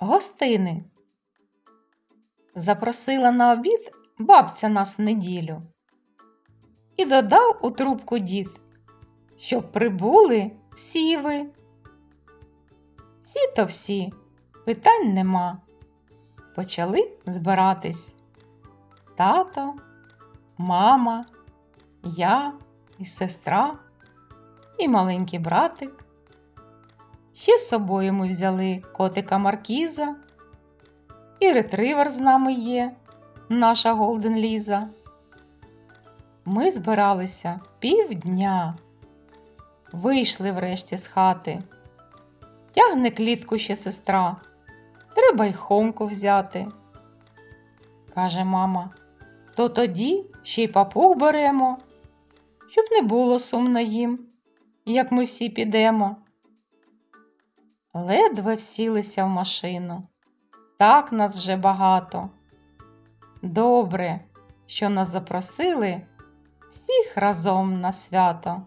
гостини. Запросила на обід бабця нас в неділю. І додав у трубку дід, щоб прибули всі ви. Всі то всі, питань нема. Почали збиратись. Тато, мама, я і сестра, і маленький братик. Ще з собою ми взяли котика Маркіза, і ретривер з нами є, наша Голден Ліза. Ми збиралися півдня. Вийшли врешті з хати. Тягне клітку ще сестра. Треба й хомку взяти. Каже мама, то тоді ще й папуг беремо, щоб не було сумно їм, як ми всі підемо. Ледве всілися в машину. Так нас вже багато. Добре, що нас запросили всіх разом на свято.